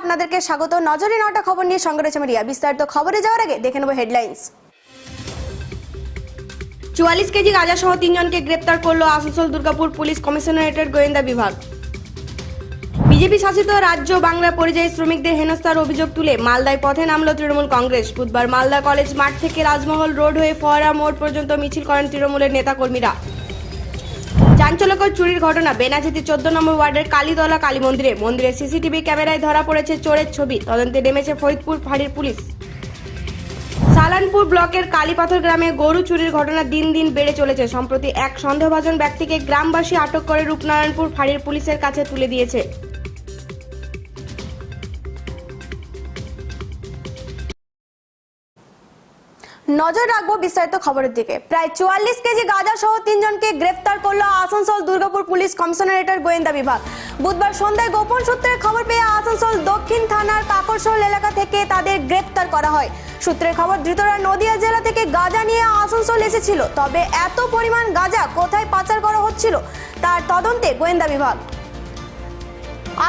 আপনাদেরকে স্বাগত। নজরে নটা খবর নিয়ে সঙ্গে রয়েছে রিয়া। বিস্তারিত খবরে যাওয়ার আগে দেখে নেব হেডলাইন্স। চুয়াল্লিশ কেজি গাঁজা সহ তিনজনকে গ্রেপ্তার করল আসানসোল দুর্গাপুর পুলিশ কমিশনারেটের গোয়েন্দা বিভাগ। বিজেপি শাসিত রাজ্য বাংলা পরিযায়ী শ্রমিকদের হেনস্থার অভিযোগ তুলে মালদায় পথে নামলো তৃণমূল কংগ্রেস। বুধবার মালদা কলেজ মাঠ থেকে রাজমহল রোড হয়ে ফোয়ারা মোড় পর্যন্ত মিছিল করেন তৃণমূলের নেতাকর্মীরা। চাঞ্চল্যকর চুরির ঘটনা। বেনাচিতি চোদ্দ নম্বর ওয়ার্ডের কালীদলা কালী মন্দিরে মন্দিরের সিসিটিভি ক্যামেরায় ধরা পড়েছে চোরের ছবি। তদন্তে নেমেছে ফরিদপুর ফাঁড়ির পুলিশ। সালানপুর ব্লকের কালীপাথর গ্রামে গরু চুরির ঘটনা দিন দিন বেড়ে চলেছে। সম্প্রতি এক সন্দেহভাজন ব্যক্তিকে গ্রামবাসী আটক করে রূপনারায়ণপুর ফাঁড়ির পুলিশের কাছে তুলে দিয়েছে। নজর রাখব বিস্তারিত খবরের দিকে। প্রায় চুয়াল্লিশ কেজি গাঁজা সহ তিনজনকে গ্রেফতার করল আসানসোল দুর্গাপুর পুলিশ কমিশনারেটের গোয়েন্দা বিভাগ। বুধবার সন্ধ্যায় গোপন সূত্রের খবর পেয়ে আসানসোল দক্ষিণ থানার কাকরশোল এলাকা থেকে তাদের গ্রেফতার করা হয়। সূত্রের খবর, ধৃতরা নদিয়া জেলা থেকে গাঁজা নিয়ে আসানসোল এসেছিল। তবে এত পরিমাণ গাঁজা কোথায় পাচার করা হচ্ছিল তার তদন্তে গোয়েন্দা বিভাগ।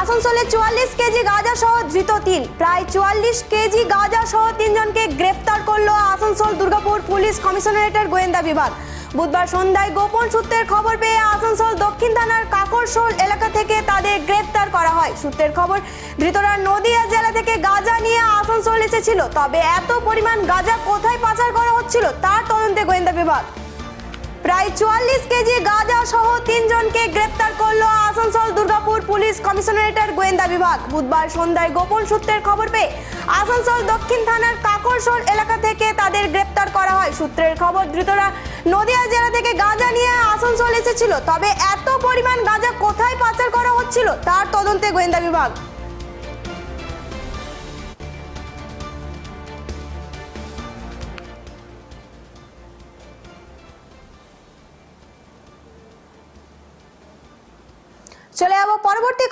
আসানসোলে চুয়াল্লিশ কেজি গাঁজা সহ ধৃত তিন। প্রায় চুয়াল্লিশ কেজি গাঁজা সহ তিনজনকে গ্রেফতার করল আসানসোল দুর্গাপুর পুলিশ কমিশনারেটের গোয়েন্দা বিভাগ। বুধবার সন্ধ্যায় গোপন সূত্রের খবর পেয়ে আসানসোল দক্ষিণ থানার কাকরশোল এলাকা থেকে তাদের গ্রেফতার করা হয়। সূত্রের খবর, ধৃতরা নদিয়া জেলা থেকে গাঁজা নিয়ে আসানসোল এসেছিল। তবে এত পরিমাণ গাঁজা কোথায় পাচার করা হচ্ছিল তার তদন্তে গোয়েন্দা বিভাগ। প্রায় চুয়াল্লিশ কেজি গাঁজা সহ তিনজনকে গ্রেপ্তার করল আসানসোল দুর্গাপুর পুলিশ কমিশনারেটের গোয়েন্দা বিভাগ। বুধবার সন্ধ্যায় গোপন সূত্রের খবর পেয়ে আসানসোল দক্ষিণ থানার কাকরশোল এলাকা থেকে তাদের গ্রেপ্তার করা হয়। সূত্রের খবর, ধৃতরা নদিয়া জেলা থেকে গাঁজা নিয়ে আসানসোল এসেছিল। তবে এত পরিমাণ গাঁজা কোথায় পাচার করা হচ্ছিল তার তদন্তে গোয়েন্দা বিভাগ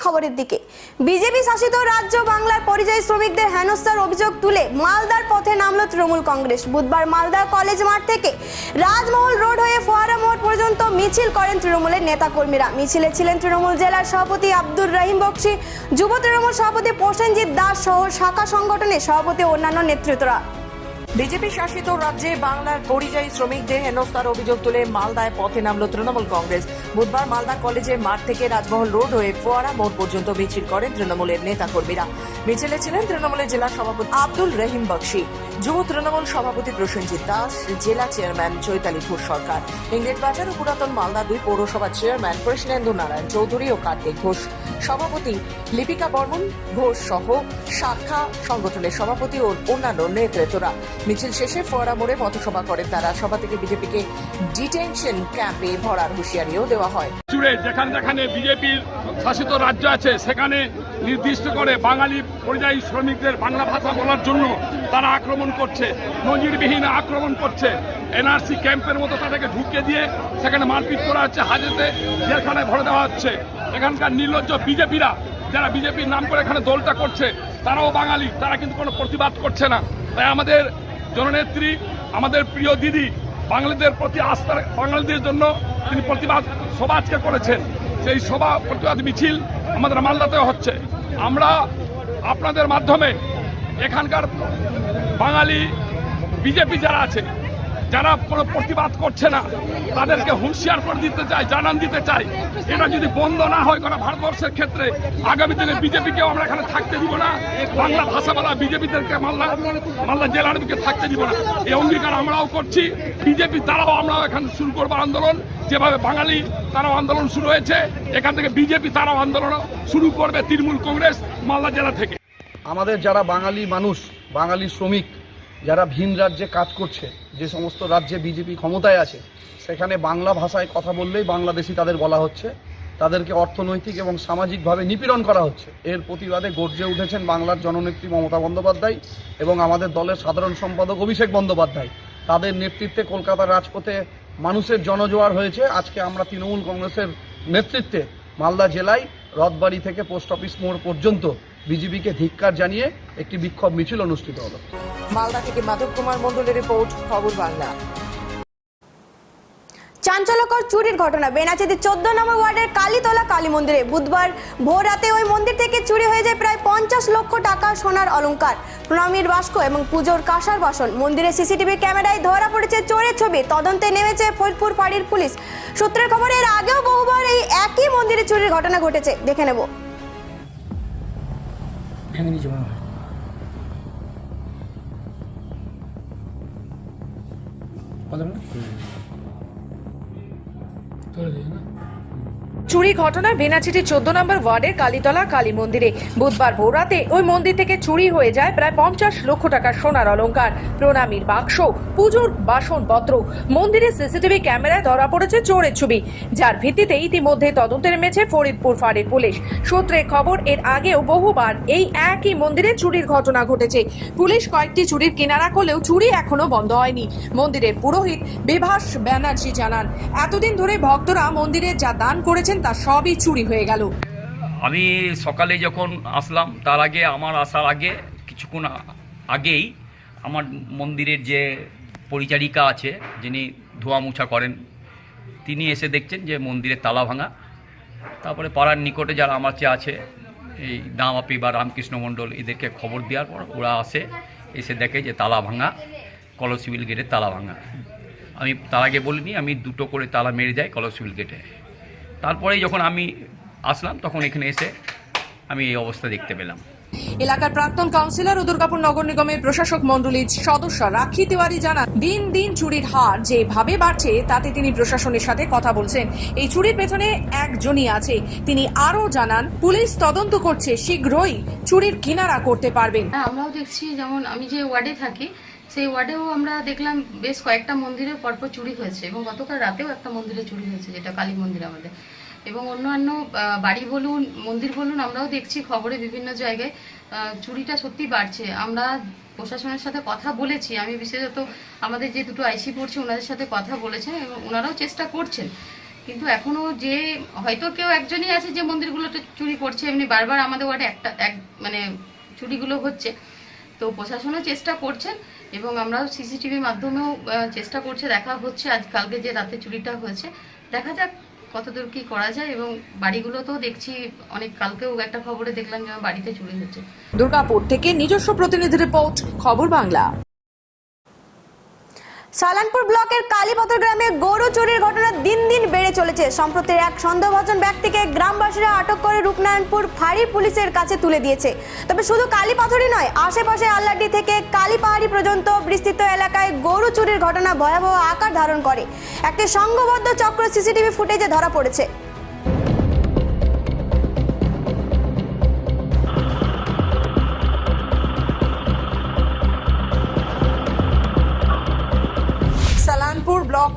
খবরের দিকে। বিজেপি শাসিত রাজ্য বাংলার পরিযায়ী শ্রমিকদের হেনস্থার অভিযোগ তুলে মালদার পথে নামল তৃণমূল কংগ্রেস। বুধবার মালদা কলেজ মাঠ থেকে রাজমহল রোড হয়ে ফোয়ারা মোড় পর্যন্ত মিছিল করেন তৃণমূলের নেতাকর্মীরা। মিছিলে ছিলেন তৃণমূল জেলার সভাপতি আব্দুর রহিম বক্সি, যুব তৃণমূল সভাপতি প্রসেনজিৎ দাস সহ শাখা সংগঠনের সভাপতি অন্যান্য নেতৃত্বরা। বিজেপি শাসিত রাজ্যে বাংলার পরিযায়ী শ্রমিকদের হেনস্থার অভিযোগ তুলে মালদায় পথে নামল তৃণমূল কংগ্রেস। বুধবার মালদা কলেজে মাঠ থেকে রাজমহল রোড হয়ে ফোয়ারা মোড় পর্যন্ত মিছিল করেন তৃণমূলের নেতাকর্মীরা। মিছিলে ছিলেন তৃণমূলের জেলা সভাপতি আব্দুল রহিম বক্সি। যুব তৃণমূল সভাপতি প্রসেনজিৎ দাস, জেলা চেয়ারম্যান চৈতালি ঘোষ সরকার, ইংরেজ বাজার ও পুরাতন মালদা দুই পৌরসভা চেয়ারম্যান কৃষ্ণেন্দু নারায়ণ চৌধুরী ও কার্তিক ঘোষ, সভাপতি লিপিকা বর্মন ঘোষ সহ শাখা সংগঠনের সভাপতি ও অন্যান্য নেতৃত্বরা। মিছিল শেষে ফোয়ারা মোড়ে পথসভা করেন তারা। সভা থেকে বিজেপিকে ডিটেনশন ক্যাম্পে ভরার হুঁশিয়ারিও দেওয়া হয়। যেখানে যেখানে বিজেপির শাসিত রাজ্য আছে, সেখানে নির্দিষ্ট করে বাঙালি পরিযায়ী শ্রমিকদের বাংলা ভাষা বলার জন্য তারা আক্রমণ করছে নজিরবিহীন আক্রমণ করছে। এনআরসি ক্যাম্পের মতো তাদেরকে ঢুকিয়ে দিয়ে সেখানে মারপিট করা হচ্ছে, হাজতে জেলখানায় ভরে দেওয়া হচ্ছে। এখানকার নির্লজ্জ বিজেপিরা, যারা বিজেপির নাম করে এখানে দলটা করছে, তারাও বাঙালি, তারা কিন্তু কোনো প্রতিবাদ করছে না। তাই আমাদের জননেত্রী, আমাদের প্রিয় দিদি, বাঙালিদের প্রতি আস্থা, বাঙালিদের জন্য তিনি প্রতিবাদ সভা আজকে করেছেন। সেই সভা প্রতিবাদ মিছিল আমাদের মালদাতেও হচ্ছে। আমরা আপনাদের মাধ্যমে এখানকার বাঙালি বিজেপি যারা আছে যারা কোনো প্রতিবাদ করছে না, তাদেরকে হুঁশিয়ার করে দিতে চাই, জানান দিতে চাই। এটা যদি বন্ধ না হয় কোনো ভারতবর্ষের ক্ষেত্রে, আগামী দিনে বিজেপিকেও আমরা এখানে থাকতে দিব না। বাংলা ভাষাওয়ালা বিজেপিদেরকে মালদা মালদা জেলার দিকে থাকতে দিব না। এই অঙ্গীকার আমরাও করছি। বিজেপি তারাও আমরাও এখানে শুরু করব আন্দোলন। যেভাবে বাঙালি তারাও আন্দোলন শুরু হয়েছে, এখান থেকে বিজেপি তারাও আন্দোলন শুরু করবে তৃণমূল কংগ্রেস মালদা জেলা থেকে। আমাদের যারা বাঙালি মানুষ, বাঙালি শ্রমিক যারা ভিন রাজ্যে কাজ করছে, যে সমস্ত রাজ্যে বিজেপি ক্ষমতায় আছে, সেখানে বাংলা ভাষায় কথা বললেই বাংলাদেশি তাদের বলা হচ্ছে। তাদেরকে অর্থনৈতিক এবং সামাজিকভাবে নিপীড়ন করা হচ্ছে। এর প্রতিবাদে গর্জে উঠেছেন বাংলার জননেত্রী মমতা বন্দ্যোপাধ্যায় এবং আমাদের দলের সাধারণ সম্পাদক অভিষেক বন্দ্যোপাধ্যায়। তাদের নেতৃত্বে কলকাতার রাজপথে মানুষের জনজোয়ার হয়েছে। আজকে আমরা তৃণমূল কংগ্রেসের নেতৃত্বে মালদা জেলায় রথবাড়ি থেকে পোস্ট অফিস মোড় পর্যন্ত বিজেপিকে ধিক্কার জানিয়ে একটি বিক্ষোভ মিছিল অনুষ্ঠিত হলো। মালদা থেকে মাধব কুমার মণ্ডলের রিপোর্ট, খবর বাংলা। চাঞ্চল্যকর চুরির ঘটনা। বেনাচিতি চোদ্দ নম্বর ওয়ার্ডের কালীতলা কালী মন্দিরে বুধবার ভোর রাতে ওই মন্দির থেকে চুরি হয়ে যায় প্রায় পঞ্চাশ লক্ষ টাকা সোনার অলঙ্কার প্রণামীর বাস্ক এবং পুজোর কাঁসার বাসন। মন্দিরের সিসিটিভি ক্যামেরায় ধরা পড়েছে চোরের ছবি। তদন্তে নেমেছে ফরিদপুর ফাঁড়ির পুলিশ। সূত্রের খবর, এর আগেও বহুবার এই একই মন্দিরে চুরির ঘটনা ঘটেছে। দেখে নেব। ভেঙে নিয়েছে মনে হয় বললাম না চলে গেছে না চুরি ঘটনা বেনাচিটি চোদ্দ নম্বর ওয়ার্ডের কালীতলা কালী মন্দিরে। বুধবার ভোররাতে ওই মন্দির থেকে চুরি হয়ে যায় প্রায় পঞ্চাশ লক্ষ টাকার সোনার অলংকার, প্রণামীর বাক্স, পুজোর বাসনপত্র। মন্দিরের সিসিটিভি ক্যামেরায় ধরা পড়েছে চোরের ছবি, যার ভিত্তিতে ইতিমধ্যে তদন্তে নেমেছে ফরিদপুর ফাঁড়ির পুলিশ। সূত্রে খবর, এর আগেও বহুবার এই একই মন্দিরে চুরির ঘটনা ঘটেছে। পুলিশ কয়েকটি চুরির কিনারা করলেও চুরি এখনও বন্ধ হয়নি। মন্দিরের পুরোহিত বিভাস ব্যানার্জি জানান, এতদিন ধরে ভক্তরা মন্দিরে যা দান করেছেন তা সবই চুরি হয়ে গেল। আমি সকালে যখন আসলাম, তার আগে, আমার আসার আগে, কিছুক্ষণ আগেই আমার মন্দিরের যে পরিচারিকা আছে, যিনি ধোয়া মোছা করেন, তিনি এসে দেখছেন যে মন্দিরের তালা ভাঙা। তারপরে পাড়ার নিকটে যারা আমার চেয়ে আছে, এই দামাপি বা রামকৃষ্ণ মণ্ডল, এদেরকে খবর দেওয়ার পর ওরা আসে, এসে দেখে যে তালা ভাঙা, কলসিবিল গেটের তালা ভাঙা। আমি তার আগে বলিনি, আমি দুটো করে তালা মেরে যাই কলসিবিল গেটে। তারপরে যখন আমি আসলাম তখন এখানে এসে আমি এই অবস্থা দেখতে পেলাম। এলাকার প্রাক্তন কাউন্সিলর ও দুর্গাপুর নগর নিগমের প্রশাসক মন্ডলীর সদস্য রাখি তিওয়ারি জানান দিন দিন চুরির হার যেভাবে বাড়ছে তাতে তিনি প্রশাসনের সাথে কথা বলছেন। এই চুরির পেছনে একজনই আছে। তিনি আরও জানান পুলিশ তদন্ত করছে শীঘ্রই চুরির কিনারা করতে পারবেন। হ্যাঁ আমরাও দেখছি যেমন আমি যে ওয়ার্ডে থাকি সেই ওয়ার্ডেও আমরা দেখলাম বেশ কয়েকটা মন্দিরে পরপর চুরি হয়েছে এবং গতকাল রাতেও একটা মন্দিরে চুরি হয়েছে, যেটা কালী মন্দির আমাদের। এবং অন্যান্য বাড়ি বলুন, মন্দির বলুন, আমরাও দেখছি খবরে বিভিন্ন জায়গায় চুরিটা সত্যি বাড়ছে। আমরা প্রশাসনের সাথে কথা বলেছি, আমি বিশেষত আমাদের যে দুটো আইসি পড়ছে, ওনাদের সাথে কথা বলেছেন এবং ওনারাও চেষ্টা করছেন। কিন্তু এখনও যে, হয়তো কেউ একজনই আছে যে মন্দিরগুলোতে চুরি করছে, এমনি বারবার আমাদের ওয়ার্ডে একটা, এক মানে চুরিগুলো হচ্ছে। তো প্রশাসনও চেষ্টা করছেন। এবং আমরাও সিসিটিভির মাধ্যমেও চেষ্টা করছে, দেখা হচ্ছে আজ কালকে যে রাতে চুরিটা হয়েছে। দেখা যাক কতদূর কি করা যায় এবং বাড়িগুলোতেও দেখছি, অনেক কালকেও একটা খবরে দেখলাম যে আমার বাড়িতে চুরি হচ্ছে। দুর্গাপুর থেকে নিজস্ব প্রতিনিধি রিপোর্ট, খবর বাংলা। সালানপুর ব্লকের কালীপথর গ্রামে গরু চুরির ঘটনা দিন দিন বেড়ে চলেছে। সম্প্রতি এক সন্দেহভাজন ব্যক্তিকে গ্রামবাসীরা আটক করে রূপনারায়ণপুর ফাঁড়ি পুলিশের কাছে তুলে দিয়েছে। তবে শুধু কালীপাথরই নয়, আশেপাশে আল্লাডি থেকে কালীপাহাড়ি পর্যন্ত বিস্তৃত এলাকায় গরু চুরির ঘটনা ভয়াবহ আকার ধারণ করে। একটি সংঘবদ্ধ চক্র সিসিটিভি ফুটেজে ধরা পড়েছে।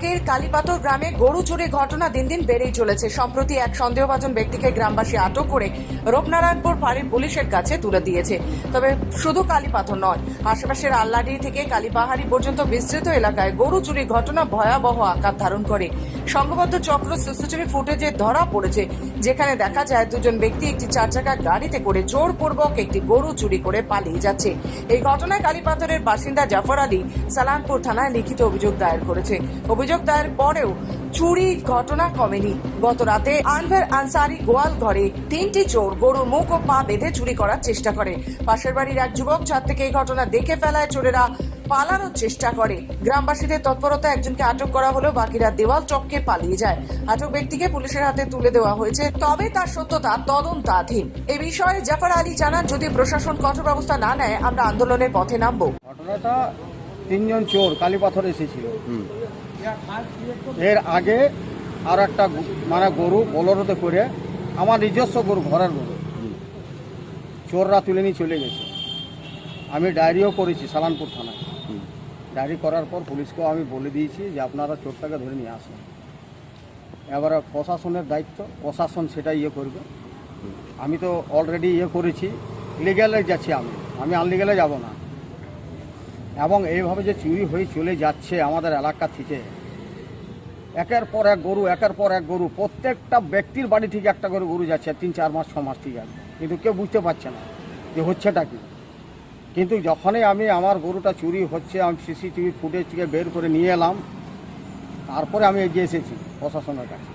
ব্লকের কালীপাতর গ্রামে গরু চুরির ঘটনা দিন দিন বেড়েই চলেছে। সম্প্রতি এক সন্দেহভাজন ব্যক্তিকে গ্রামবাসী আটক করে রূপনারায়ণপুর ফাঁড়ির পুলিশের কাছে তুলে দিয়েছে। তবে শুধু কালীপাথর নয়, আশেপাশের আল্লাডি থেকে কালীপাহাড়ি পর্যন্ত বিস্তৃত এলাকায় গরু চুরির ঘটনা ভয়াবহ আকার ধারণ করে। সংঘবদ্ধ চক্র সিসিটিভি ফুটেজে ধরা পড়েছে, যেখানে দেখা যায় দুজন ব্যক্তি একটি চার চাকা গাড়িতে করে জোরপূর্বক একটি গরু চুরি করে পালিয়ে যাচ্ছে। এই ঘটনায় কালীপাথরের বাসিন্দা জাফর আলী সালানপুর থানায় লিখিত অভিযোগ দায়ের করেছে। অভিযোগ দায়ের পরেও চুরি ঘটনা কমেনি। গত রাতে আনভার আনসারি গোয়াল ঘরে তিনটি চোর গরুর মুখ ও পা বেঁধে চুরি করার চেষ্টা করে। পাশের বাড়ির এক যুবক ছাদ থেকে এই ঘটনা দেখে ফেলায় চোরেরা পালানোর চেষ্টা করে। গ্রামবাসীদের তৎপরতা একজনকে আটক করা হলেও বাকিরা দেওয়াল চককে পালিয়ে যায়। আটক ব্যক্তিকে পুলিশের হাতে তুলে দেওয়া হয়েছে তবে তার সত্যতা তদন্তাধীন। এ বিষয়ে জাফর আলী জানান যদি প্রশাসন কঠোর ব্যবস্থা না নেয় আমরা আন্দোলনের পথে নামবো। ঘটনাটা তিনজন চোর কালীপাথর এসেছিল। এর আগে আর একটা মানে গরু বলরতে করে আমার নিজস্ব গরু ঘরের গরু। চোররা তুলে নিয়ে চলে গেছে। আমি ডায়েরিও করেছি সালানপুর থানায়। ডায়েরি করার পর পুলিশকেও আমি বলে দিয়েছি যে আপনারা চোরটাকে ধরে নিয়ে আসুন। এবারে প্রশাসনের দায়িত্ব প্রশাসন সেটা ইয়ে করবে। আমি তো অলরেডি ইয়ে করেছি লিগ্যালে যাচ্ছি আমি। আমি আনলিগ্যালে যাব না। এবং এইভাবে যে চুরি হয়ে চলে যাচ্ছে আমাদের এলাকা থেকে একের পর এক গরু, একের পর এক গরু, প্রত্যেকটা ব্যক্তির বাড়ি থেকে একটা করে গরু যাচ্ছে, তিন, চার মাস, ছ মাস থেকে। কিন্তু কেউ বুঝতে পারছে না যে হচ্ছেটা কি। কিন্তু যখনই আমি আমার গরুটা চুরি হচ্ছে, আমি সিসিটিভি ফুটেজ থেকে বের করে নিয়ে এলাম, তারপরে আমি এগিয়ে এসেছি প্রশাসনের কাছে।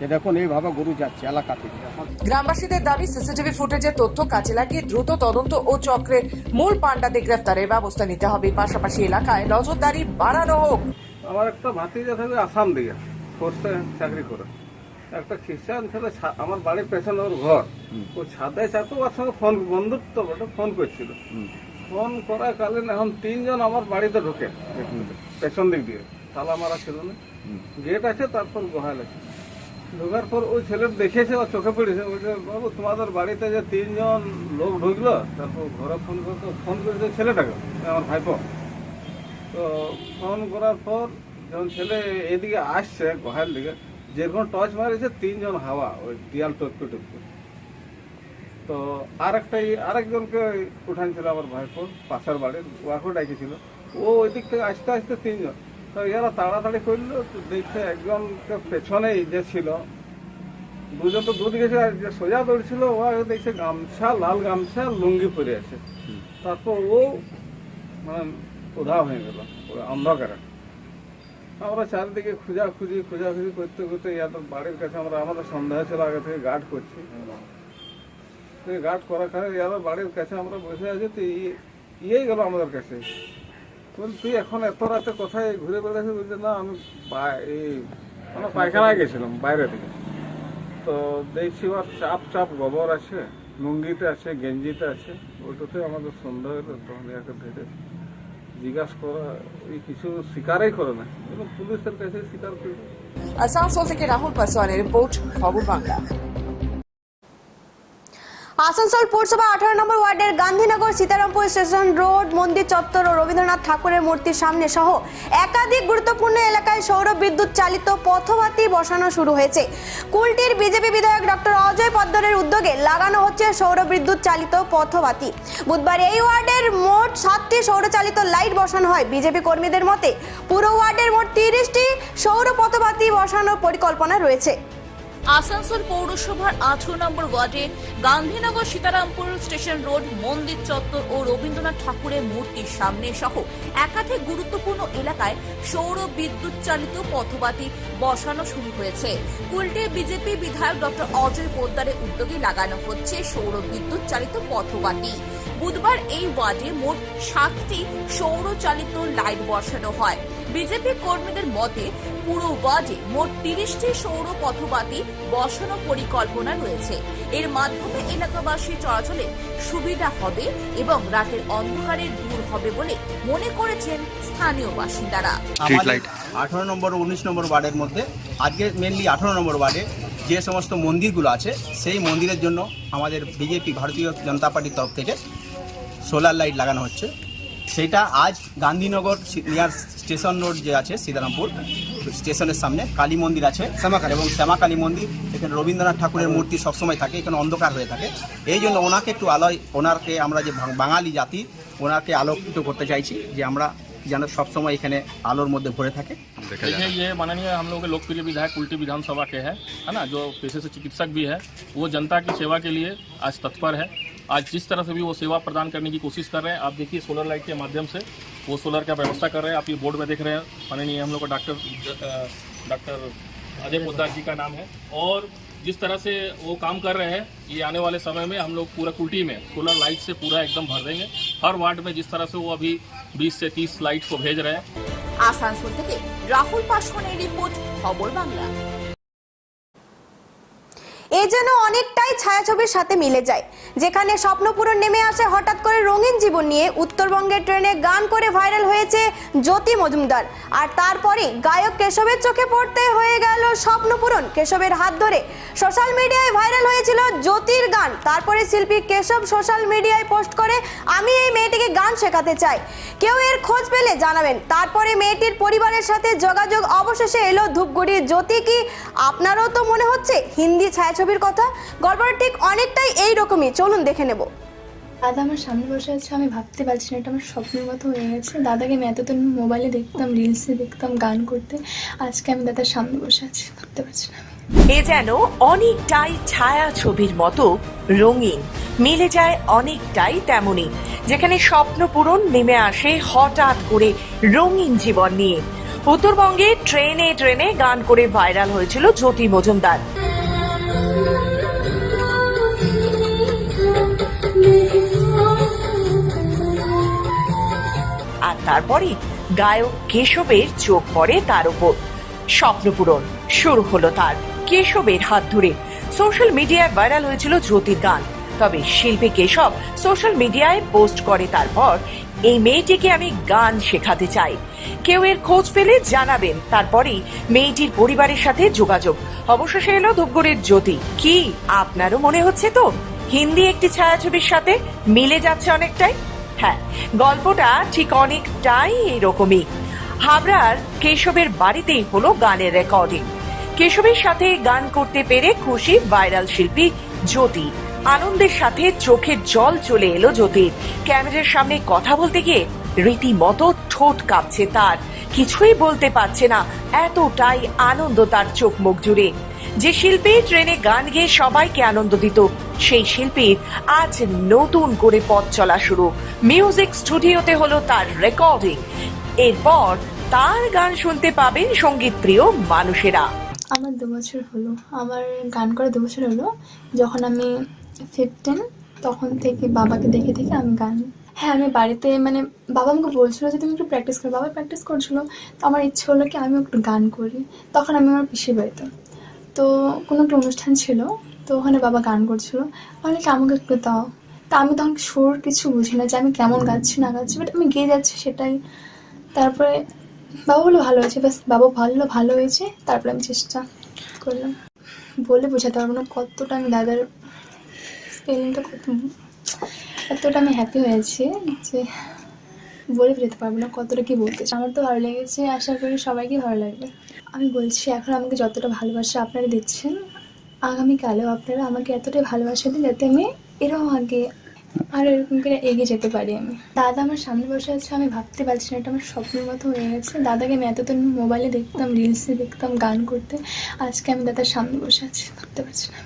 যে দেখুন, এইভাবে গরু যাচ্ছে এলাকা থেকে। গ্রামবাসীদের দাবি, সিসিটিভি ফুটেজের তথ্য কাজে লাগিয়ে দ্রুত তদন্ত ও চক্রের মূল পাণ্ডাদের গ্রেফতারের ব্যবস্থা নিতে হবে। পাশাপাশি এলাকায় নজরদারি বাড়ানো হোক। আমার একটা ভাতিজা থাকে আসাম দিয়ে ফোর্সে চাকরি করে। একটা খ্রিস্টান ছেলে আমার বাড়ির পেছনে ওর ঘর। ও ছাদে চাতো ওর সঙ্গে ফোন বন্ধুত্ব বটে ফোন করছিল। ফোন করাকালীন এখন তিনজন আমার বাড়িতে ঢোকে। পেছন দিক দিয়ে তালা মারা ছিল না। গেট আছে তারপর গোহাল আছে। ঢোকার পর ওই ছেলে দেখেছে ও চোখে পড়েছে বলছে বাবু তোমাদের বাড়িতে যে তিনজন লোক ঢুকলো? তারপর ঘরে ফোন করতো ফোন করেছে ছেলেটাকে আমার ভাইপো। তো ফোন করার পর যখন ছেলে এদিকে আসছে গোহার দিকে যেরকম টর্চ মারিছে তিনজন হাওয়া ওই দিয়াল টপকে টপকে। তো আর একটা আরেকজনকে উঠানছিল আমার ভাইপো পাশের বাড়ির ওয়াকেও ডাকিছিল। ও ওই দিক থেকে আসতে আসতে তিনজন। তো এরা তাড়াতাড়ি করল তো দেখছে একজনকে পেছনেই যে ছিল। দুজন তো দুধ গেছে আর যে সোজা দৌড়ছিল ও দেখছে গামছা লাল গামছা লুঙ্গি পরে আছে। তারপর ও মানে উধাও হয়ে গেল অন্ধকারে। আমরা চারিদিকে খোঁজাখুঁজি খোঁজাখুঁজি করতে করতে ইয়াদের বাড়ির কাছে আমরা আমাদের সন্দেহ ছিল আগে থেকে গার্ড করছি। গার্ড করার কারণে ইয়াদের বাড়ির কাছে আমরা বসে আছি তো ইয়েই গেল আমাদের কাছে। তুই এখন এত রাতে কোথায় ঘুরে বেড়াচ্ছি বলছে, না, আমি পায়খানায় গেছিলাম বাইরে থেকে। তো দেখছি ওর চাপ চাপ গোবর আছে, লুঙ্গিতে আছে, গেঞ্জিতে আছে। ওইটাতে আমাদের সন্দেহ হলো তখন ধরে জিজ্ঞাসা করা, এই কিছু স্বীকারই করে না। এবং পুলিশের কাছে স্বীকার করে। আসানসোল থেকে রাহুল পাসওয়ানের রিপোর্ট, খবর বাংলা। আসানসোল পৌরসভা আঠারো নম্বর ওয়ার্ডের গান্ধীনগর সীতারামপুর স্টেশন রোড, মন্দির চত্বর ও রবীন্দ্রনাথ ঠাকুরের মূর্তির সামনে সহ একাধিক গুরুত্বপূর্ণ এলাকায় সৌর বিদ্যুৎ চালিত পথবাতি বসানো শুরু হয়েছে। কুলটির বিজেপি বিধায়ক ডক্টর অজয় পদ্মরের উদ্যোগে লাগানো হচ্ছে সৌর বিদ্যুৎ চালিত পথবাতি বুধবার এই ওয়ার্ডের মোট সাতটি সৌরচালিত লাইট বসানো হয়। বিজেপি কর্মীদের মতে পুরো ওয়ার্ডের মোট তিরিশটি সৌর পথবাতি বসানোর পরিকল্পনা রয়েছে। আসানসোল পৌরসভার আঠারো নম্বর ওয়ার্ডে গান্ধীনগর সীতারামপুর স্টেশন রোড, মন্দির চত্বর ও রবীন্দ্রনাথ ঠাকুরের মূর্তির সামনে সহ একাধিক গুরুত্বপূর্ণ এলাকায় সৌর বিদ্যুৎ চালিত পথবাতি বসানো শুরু হয়েছে। কুলটে বিজেপি বিধায়ক ডক্টর অজয় পোদ্দারের উদ্যোগে লাগানো হচ্ছে সৌর বিদ্যুৎ চালিত পথবাতি। বুধবার এই ওয়ার্ডে মোট সাতটি সৌর চালিত লাইট বসানো হয়। বিজেপি কর্মীদের মতে পুরো ওয়ার্ডে মোট তিরিশটি সৌর পথবাতি বসানো পরিকল্পনা রয়েছে। এর মাধ্যমে এলাকাবাসী চলাচলে সুবিধা হবে এবং রাতের অন্ধকারের দূর হবে বলে মনে করেছেন স্থানীয় বাসিন্দারা। আমাদের আঠারো নম্বর উনিশ নম্বর ওয়ার্ডের মধ্যে আজকে মেনলি আঠারো নম্বর ওয়ার্ডে যে সমস্ত মন্দিরগুলো আছে সেই মন্দিরের জন্য আমাদের বিজেপি ভারতীয় জনতা পার্টির তরফ থেকে সোলার লাইট লাগানো হচ্ছে। সেটা আজ গান্ধীনগর নিয়ার স্টেশন রোড যে আছে সীতারামপুর স্টেশনের সামনে কালী মন্দির আছে শ্যামাকালী এবং শ্যামা কালী মন্দির এখানে রবীন্দ্রনাথ ঠাকুরের মূর্তি সবসময় থাকে এখানে অন্ধকার হয়ে থাকে এই জন্য ওনাকে একটু আলোয় ওনাকে আমরা যে বাং- বাঙালি জাতি ওনাকে আলোকিত করতে চাইছি যে আমরা যেন সবসময় এখানে আলোর মধ্যে ভরে থাকে देखिए ये माननीय हम लोग के लोकप्रिय विधायक उल्टी विधानसभा के हैं है ना जो पेशे से चिकित्सक भी है वो जनता की सेवा के लिए आज तत्पर है आज जिस तरह से भी वो सेवा प्रदान करने की कोशिश कर रहे हैं आप देखिए सोलर लाइट के माध्यम से वो सोलर का व्यवस्था कर रहे हैं आप ये बोर्ड में देख रहे हैं माननीय हम लोग का डॉक्टर अ, डॉक्टर अजय पोद्दार जी का नाम है और जिस तरह से वो काम कर रहे हैं ये आने वाले समय में हम लोग पूरा कुल्टी में सोलर लाइट से पूरा एकदम भर देंगे हर वार्ड में जिस तरह से वो अभी 20 से 30 लाइट को भेज रहे हैं আসানসোল থেকে রাহুল পাসওয়ানের রিপোর্ট খবর বাংলা এ যেন অনেকটাই ছায়াছবির সাথে মিলে যায়। যেখানে স্বপ্নপূরণ নেমে আসে হঠাৎ করে রঙিন জীবন নিয়ে উত্তরবঙ্গের ট্রেনে গান করে ভাইরাল হয়েছে জ্যোতি মজুমদার। আর তারপরে গায়ক কেশবের চোখে পড়তে হয়ে গেল স্বপ্নপূরণ। কেশবের হাত ধরে সোশ্যাল মিডিয়ায় ভাইরাল হয়েছিল জ্যোতির গান। তারপরে শিল্পী কেশব সোশ্যাল মিডিয়ায় পোস্ট করে, আমি এই মেয়েটিকে গান শেখাতে চাই। কেউ এর খোঁজ পেলে জানাবেন। তারপরে মেয়েটির পরিবারের সাথে যোগাযোগ অবশেষে এলো ধূপগুড়ির জ্যোতি কি? আপনারও তো মনে হচ্ছে হিন্দি ছায়াছবির কথা গল্পটা ঠিক অনেকটাই এই রকমই চলুন দেখে নেব। দাদা আমার সামনে বসে আছে আমি ভাবতে পারছি না এটা আমার স্বপ্নের মতো হয়ে গেছে। দাদাকে আমি এতদিন মোবাইলে দেখতাম রিলসে দেখতাম গান করতে। আজকে আমি দাদার সামনে বসে আছি ভাবতে পারছি না। এ যেন অনেকটাই ছায়া ছবির মতো রঙিন। মিলে যায় অনেকটাই তেমনই। যেখানে স্বপ্ন পূরণ নেমে আসে হঠাৎ করে রঙিন জীবন নিয়ে। উত্তরবঙ্গে ট্রেনে ট্রেনে গান করে ভাইরাল হয়েছিল জ্যোতি মজুমদার। তারপরই গায়ক কেশবের চোখ পড়ে তার উপর। স্বপ্নপূরণ শুরু হলো তার। কেশবের হাত ধরে সোশ্যাল মিডিয়ায় ভাইরাল হয়েছিল জ্যোতির গান। তবে শিল্পী কেশব সোশ্যাল মিডিয়ায় পোস্ট করে তারপর, এই মেয়েটিকে আমি গান শেখাতে চাই। কেউ এর খোঁজ পেলে জানাবেন। তারপরেই মেয়েটির পরিবারের সাথে যোগাযোগ। অবশেষে এলো ধূপগুড়ির জ্যোতি। কি, আপনারও মনে হচ্ছে তো? হিন্দি একটি ছায়াছবির সাথে মিলে যাচ্ছে অনেকটাই? হ্যাঁ গল্পটা ঠিক অনেকটাই এরকমই। হাবড়ার কেশবের বাড়িতেই হলো গানের রেকর্ডিং। কেশবের সাথে গান করতে পেরে খুশি ভাইরাল শিল্পী জ্যোতি। আনন্দের সাথে চোখের জল চলে এলো জ্যোতির। ক্যামেরার সামনে কথা বলতে গিয়ে রীতিমতো ঠোঁট কাঁপছে তার। কিছুই বলতে পারছে না। এতটাই আনন্দ তার চোখ মুখ জুড়ে। যে শিল্পী ট্রেনে গান গেয়ে সবাইকে আনন্দ দিত, সেই শিল্পীর আজ নতুন করে পথ চলা শুরু। মিউজিক স্টুডিওতে হলো তার রেকর্ডিং। এরপর তার গান শুনতে পাবেন সংগীত প্রিয় মানুষেরা। আমার দু বছর হলো। আমার গান করা দু বছর হলো। যখন আমি ফিফটিন তখন থেকে বাবাকে দেখে দেখে আমি গান হ্যাঁ আমি বাড়িতে মানে বাবা আমাকে বলছিল যে, তুমি একটু প্র্যাকটিস করো। বাবা প্র্যাকটিস করছিল। তো আমার ইচ্ছে হলো কি আমি একটু গান করি। তখন আমি আমার পিসির বাড়িতে। তো কোনো একটা অনুষ্ঠান ছিল, তো ওখানে বাবা গান করছিল। বলে কি, আমাকে একটু দাও। তা আমি তখন সুর কিছু বুঝি না যে আমি কেমন গাচ্ছি, না গাচ্ছি বাট আমি গেয়ে যাচ্ছি সেটাই। তারপরে বাবা বলল, ভালো হয়েছে। ব্যাস, বাবা ভালো ভালো হয়েছে। তারপরে আমি চেষ্টা করলাম। বলে বোঝাতে পারব না কতটা আমি দাদার স্পেলিংটা কত এতটা আমি হ্যাপি হয়েছি যে বলে বোঝাতে পারব না কতটা কি বলতে আমার তো ভালো লেগেছে, আশা করি সবাইকে ভালো লাগবে। আমি বলছি, এখন আমাকে যতটা ভালোবাসা আপনারা দিচ্ছেন, আগামীকালেও আপনারা আমাকে এতটাই ভালোবাসা দিন যাতে আমি এরকম আগে আর এরকম করে এগিয়ে যেতে পারি আমি। দাদা আমার সামনে বসে আছে, আমি ভাবতে পারছি না, এটা আমার স্বপ্নের মতো হয়ে গেছে। দাদাকে আমি এতদিন মোবাইলে দেখতাম রিলসে দেখতাম, গান করতে। আজকে আমি দাদার সামনে বসে আছি, ভাবতে পারছি না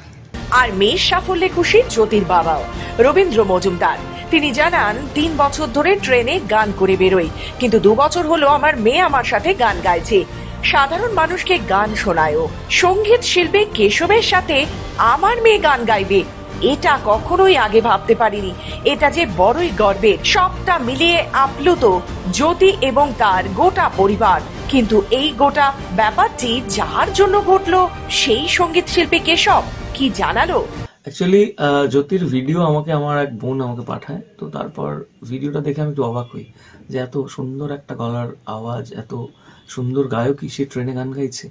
আর মেয়ের সাফল্যে খুশি জ্যোতির বাবাও। রবীন্দ্র মজুমদার, তিনি জানান, তিন বছর ধরে ট্রেনে গান করে বেরোই, কিন্তু দু বছর হলো আমার মেয়ে আমার সাথে গান গাইছে। সাধারণ মানুষকে গান শোনায়ও। সংগীত শিল্পী কেশবের সাথে আমার মেয়ে গান গাইবে, এটা কখনোই আগে ভাবতে পারিনি। এটা যে বড়ই গর্বের, সবটা মিলিয়ে আপ্লুত জ্যোতি এবং তার গোটা পরিবার। কিন্তু এই গোটা ব্যাপারটি যার জন্য ঘটলো, সেই সংগীত শিল্পী কেশব। কি জানালো? অ্যাকচুয়ালি জ্যোতির ভিডিও আমাকে, আমার এক বোন আমাকে পাঠায়, তো তারপর ভিডিওটা দেখে আমি একটু অবাক হই যে এত সুন্দর একটা গলার আওয়াজ, এত সুন্দর গায়কই সে ট্রেনে গান গাইছে।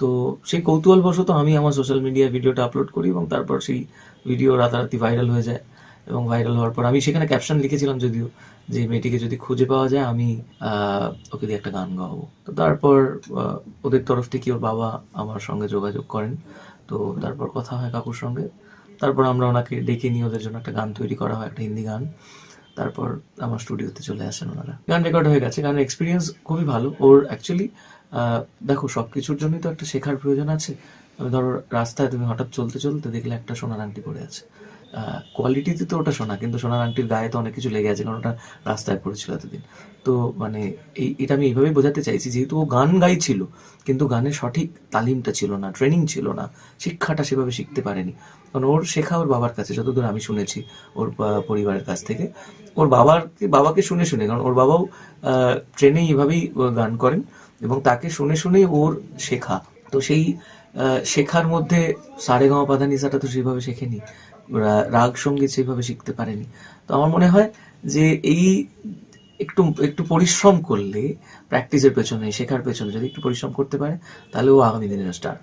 তো সেই কৌতূহলবশত আমি আমার সোশ্যাল মিডিয়ায় ভিডিওটা আপলোড করি এবং তারপর সেই ভিডিও রাতারাতি ভাইরাল হয়ে যায় এবং ভাইরাল হওয়ার পর আমি সেখানে ক্যাপশন লিখেছিলাম যদিও যে, মেয়েটিকে যদি খুঁজে পাওয়া যায়, আমি ওকে দিয়ে একটা গান গাওয়াবো। তো তারপর ওদের তরফ থেকে ওর বাবা আমার সঙ্গে যোগাযোগ করেন। তো তারপর কথা হয় কাকুর সঙ্গে। তারপর আমরা ওনাকে ডেকে নিয়ে ওদের জন্য একটা গান তৈরি করা হয়, একটা হিন্দি গান। তারপর আমার স্টুডিওতে চলে আসেন ওনারা। গান রেকর্ড হয়ে গেছে। গানের এক্সপিরিয়েন্স খুবই ভালো। ওর অ্যাকচুয়ালি দেখো সব কিছুর জন্যই তো একটা শেখার প্রয়োজন আছে। ধরো রাস্তায় তুমি হঠাৎ চলতে চলতে দেখলে একটা সোনার আংটি পড়ে আছে। কোয়ালিটিতে তো ওটা সোনা, কিন্তু সোনার আংটির গায়ে তো অনেক কিছু লেগে আছে, কারণ ওটা রাস্তায় পড়েছিল এতদিন। তো মানে এই, এটা আমি এইভাবেই বোঝাতে চাইছি, যেহেতু ও গান গাইছিল, কিন্তু গানের সঠিক তালিমটা ছিল না ট্রেনিং ছিল না, শিক্ষাটা সেভাবে শিখতে পারেনি। কারণ ওর শেখা ওর বাবার কাছে, যতদূর আমি শুনেছি ওর পরিবারের কাছ থেকে, ওর বাবার বাবাকে শুনে শুনে, কারণ ওর বাবাও ট্রেনে এইভাবেই গান করেন, এবং তাকে শুনে শুনেই ওর শেখা। তো সেই শেখার মধ্যে সারে গামা পাধানিসাটা তো সেইভাবে শেখেনি রাগ সংগীত সেইভাবে শিখতে পারেনি। তো আমার মনে হয় যে এই একটু একটু পরিশ্রম করলে প্র্যাকটিসের পেছনে শেখার পেছনে যদি একটু পরিশ্রম করতে পারে তাহলে ও আগামী দিনের স্টার।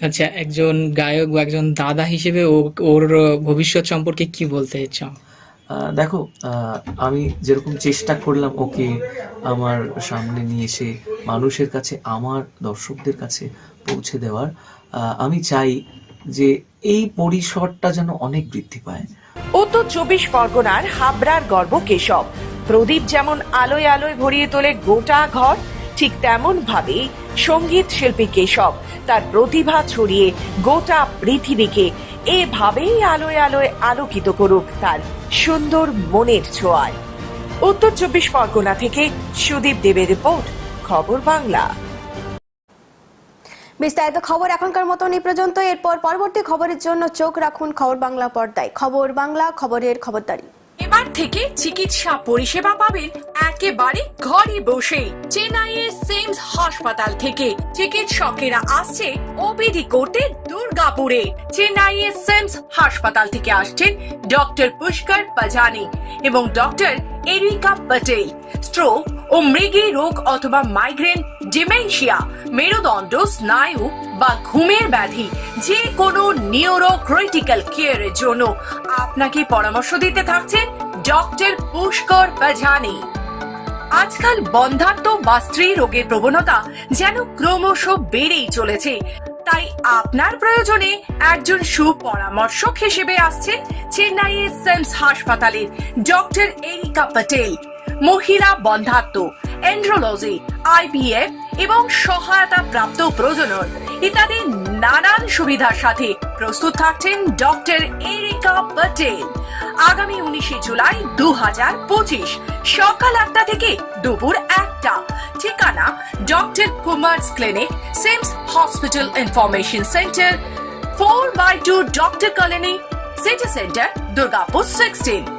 আচ্ছা একজন গায়ক বা একজন দাদা হিসেবে ও- ওর ভবিষ্যৎ সম্পর্কে কি বলতে চাও? দেখো আমি যেরকম চেষ্টা করলাম ওকে আমার সামনে নিয়ে এসে মানুষের কাছে আমার দর্শকদের কাছে পৌঁছে দেওয়ার আমি চাই যে এই পরিসরটা যেন অনেক বৃদ্ধি পায়। উত্তর চব্বিশ পরগনার হাবড়ার গর্ব কেশব। প্রদীপ যেমন আলোয় আলোয় ভরিয়ে তোলে গোটা ঘর, ঠিক তেমন ভাবে সংগীত শিল্পী কেশব তার প্রতিভা ছড়িয়ে গোটা পৃথিবীকে এভাবেই আলোয় আলোয় আলোকিত করুক তার সুন্দর মনের ছোঁয়ায়। উত্তর চব্বিশ পরগনা থেকে সুদীপ দেবের রিপোর্ট, খবর বাংলা। বিস্তারিত খবর এখনকার মতন এই পর্যন্ত। এরপর পরবর্তী খবরের জন্য চোখ রাখুন খবর বাংলা পর্দায়। খবর বাংলা, খবরের খবরদারি। এবার থেকে চিকিৎসা পরিষেবা পাবেন একেবারে ঘরে বসে চেন্নাইয়ের সেমস হাসপাতাল থেকে। চিকিৎসকেরা আসছে ওপিডি করতে দুর্গাপুরে। চেন্নাইয়ের সেমস হাসপাতাল থেকে আসছেন ডক্টর পুষ্কর পাজানি এবং ডক্টর এরিকা পটেল। স্ট্রোক ও মৃগী রোগ অথবা মাইগ্রেন ডিমেনশিয়া মেরুদণ্ড, স্নায়ু বা ঘুমের ব্যাধি, যে কোনো নিউরো ক্রিটিক্যাল কেয়ারের জন্য আপনাকে পরামর্শ দিতে থাকছেন ডক্টর পুষ্কর পাঝানি আজকাল বন্ধাত্ম বা স্ত্রী রোগের প্রবণতা যেন ক্রমশ বেড়েই চলেছে, তাই আপনার প্রয়োজনে একজন সুপরামর্শক হিসেবে আসছেন চেন্নাইয়ের সেমস হাসপাতালের ডক্টর এরিকা পটেল। মহিলা বন্ধাত্ম এন্ড্রোলজি আইপিএফ এবং সহায়তা প্রাপ্ত প্রজনন। ইত্যাদি নানান সুবিধার সাথে প্রস্তুত থাকছেন ডক্টর এরিকা পটেল। আগামী উনিশে জুলাই দু হাজার পঁচিশ, সকাল আটটা থেকে দুপুর একটা। ঠিকানা doctor Kumar's clinic, CIMS hospital information centre, four by two doctor colony, city centre, Durgapur sixteen.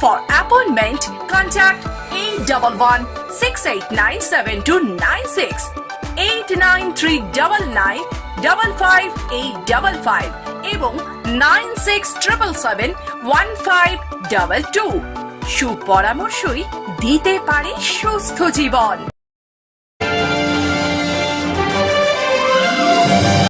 For appointment, contact 811-689-7296, 89399-55855 এবং 9677-1522 সুপরামর্শই দিতে পারে সুস্থ জীবন